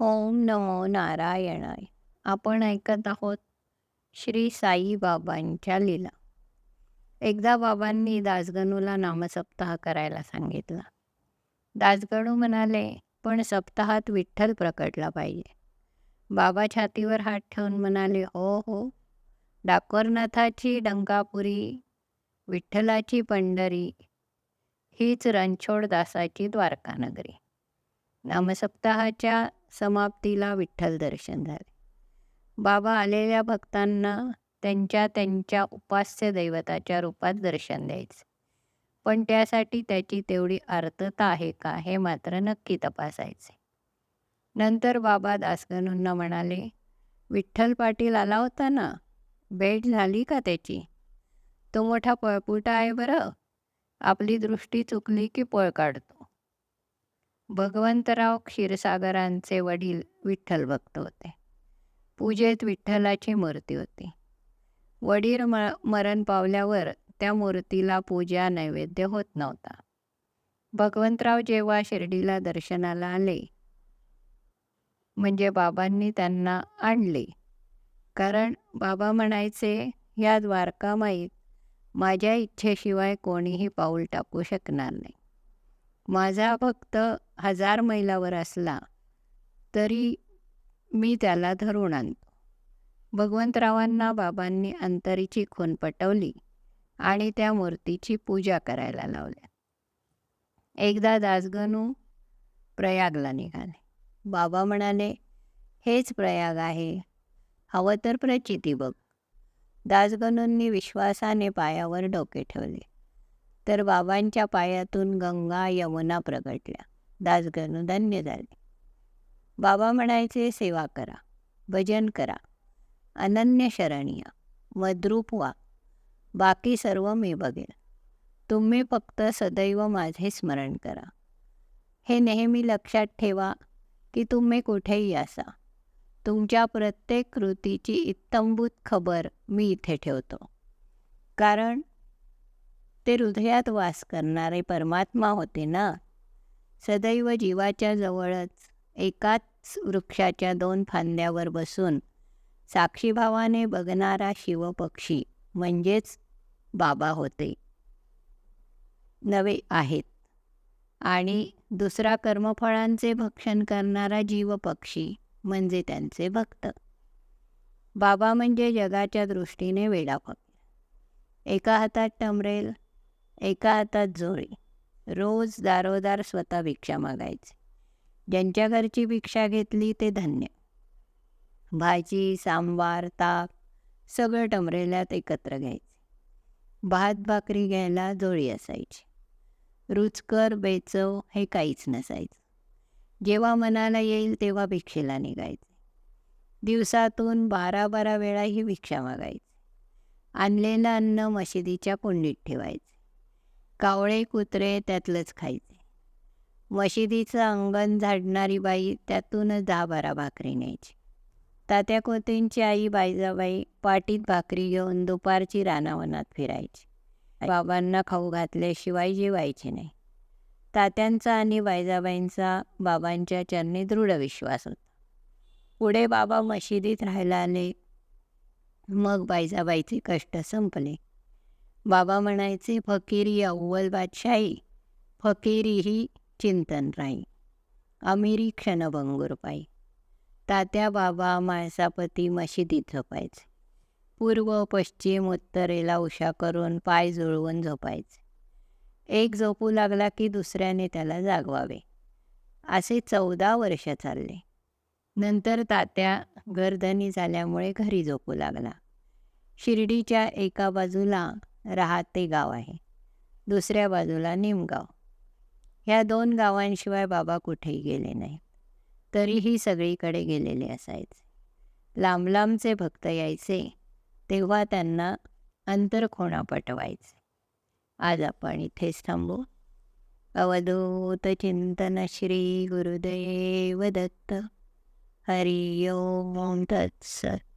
ओम नमो नारायणाय. आपण ऐकत आहोत श्री साई बाबांच्या लीला. एकदा बाबांनी दासगणूला नामसप्ताह करायला सांगितला. दासगणू म्हणाले पण सप्ताहात विठ्ठल प्रकटला पाहिजे. बाबा छातीवर हात ठेवून म्हणाले हो हो डाकोरनाथाची डंकापुरी विठ्ठलाची पंढरी हीच रणछोड दासाची द्वारकानगरी. नामसप्ताहाच्या समाप्तीला विठ्ठल दर्शन झाले. बाबा आलेल्या भक्तांना त्यांच्या त्यांच्या उपास्य दैवताच्या रूपात दर्शन द्यायचे. पण त्यासाठी त्याची तेवढी अर्थता आहे का हे मात्र नक्की तपासायचे. नंतर बाबा दासगणूंना म्हणाले विठ्ठल पाटील आला होता ना? भेट झाली का त्याची? तो मोठा पळपुटा आहे बरं. आपली दृष्टी चुकली की पळ काढतो. भगवंतराव क्षीरसागरांचे वडील विठ्ठल भक्त होते. पूजेत विठ्ठलाची मूर्ती होती. वडील म मरण पावल्यावर त्या मूर्तीला पूजा नैवेद्य होत नव्हता. भगवंतराव जेव्हा शिर्डीला दर्शनाला आले म्हणजे बाबांनी त्यांना आणले. कारण बाबा म्हणायचे या द्वारकामाईत माझ्या इच्छेशिवाय कोणीही पाऊल टाकू शकणार नाही. माझा भक्त हजार मैलावर असला तरी मी त्याला धरून आणतो. भगवंतरावांना बाबांनी अंतरीची खून पटवली आणि त्या मूर्तीची पूजा करायला लावल्या. एकदा दासगणू प्रयागला निघाले. बाबा म्हणाले हेच प्रयाग आहे. हवं तर प्रचिती बघ. दासगणूंनी विश्वासाने पायावर डोके ठेवले. तर बाबांच्या पायातून गंगा यमुना प्रगटल्या. दासगणू धन्य झाले बाबा म्हणायचे सेवा करा भजन करा अनन्य शरणीय मद्रूप व्हा बाकी सर्व मी बघेल. तुम्ही फक्त सदैव माझे स्मरण करा. हे नेहमी लक्षात ठेवा की तुम्ही कुठेही असा. तुमच्या प्रत्येक कृतीची इत्तंभूत खबर मी इथे ठेवतो. कारण ते हृदयात वास करणारे परमात्मा होते ना? सदैव जीवाच्या जवळच एकाच वृक्षाच्या दोन फांद्यावर बसून साक्षीभावाने बघणारा शिवपक्षी म्हणजेच बाबा होते. नवे आहेत. आणि दुसरा कर्मफळांचे भक्षण करणारा जीवपक्षी म्हणजे त्यांचे भक्त. बाबा म्हणजे जगाच्या दृष्टीने वेडा एका हातात टमरेल एका हातात जोळी रोज दारोदार स्वतः भिक्षा मागायचे. ज्यांच्या घरची भिक्षा घेतली ते धन्य. भाजी सांबार ताक सगळं टमरेल्यात एकत्र घ्यायचे. भात भाकरी घ्यायला जोळी असायची. रुचकर बेचव हे काहीच नसायचं. जेव्हा मनाला येईल तेव्हा भिक्षेला निघायचे. दिवसातून बारा बारा वेळा ही भिक्षा मागायची. आणलेलं अन्न मशिदीच्या कुंडीत ठेवायचे. कावळे कुत्रे त्यातलंच खायचे. मशिदीचं अंगण झाडणारी बाई त्यातूनच दहा बारा भाकरी न्यायची. तात्या कोतींची आई बायजाबाई पाटीत भाकरी घेऊन दुपारची रानावनात फिरायची. बाबांना खाऊ घातल्याशिवाय जेवायचे नाही. तात्यांचा आणि बायजाबाईंचा बाबांच्या चरणी दृढ विश्वास होता. पुढे बाबा मशिदीत राहायला आले. मग बायजाबाईचे कष्ट संपले. बाबा म्हणायचे फकीरी अव्वल बादशाही फकीरी ही चिंतन राई अमिरी क्षणभंगूर पायी तात्या बाबा माळसापती मशिदीत झोपायचे पूर्व पश्चिम उत्तरेला उशा करून पाय जुळवून झोपायचे. एक झोपू लागला की दुसऱ्याने त्याला जागवावे. असे चौदा वर्ष चालले. नंतर तात्या गर्दनी झाल्यामुळे घरी झोपू लागला. शिर्डीच्या एका बाजूला राहते गाव आहे. दुसऱ्या बाजूला निमगाव. ह्या दोन गावांशिवाय बाबा कुठेही गेले नाहीत. तरीही सगळीकडे गेलेले असायचे. लांब लांबचे भक्त यायचे तेव्हा त्यांना अंतरखोणा पटवायचे. आज आपण इथेच थांबू. अवधूत चिंतन श्री गुरुदेव दत्त. हरि ओम तत्सत.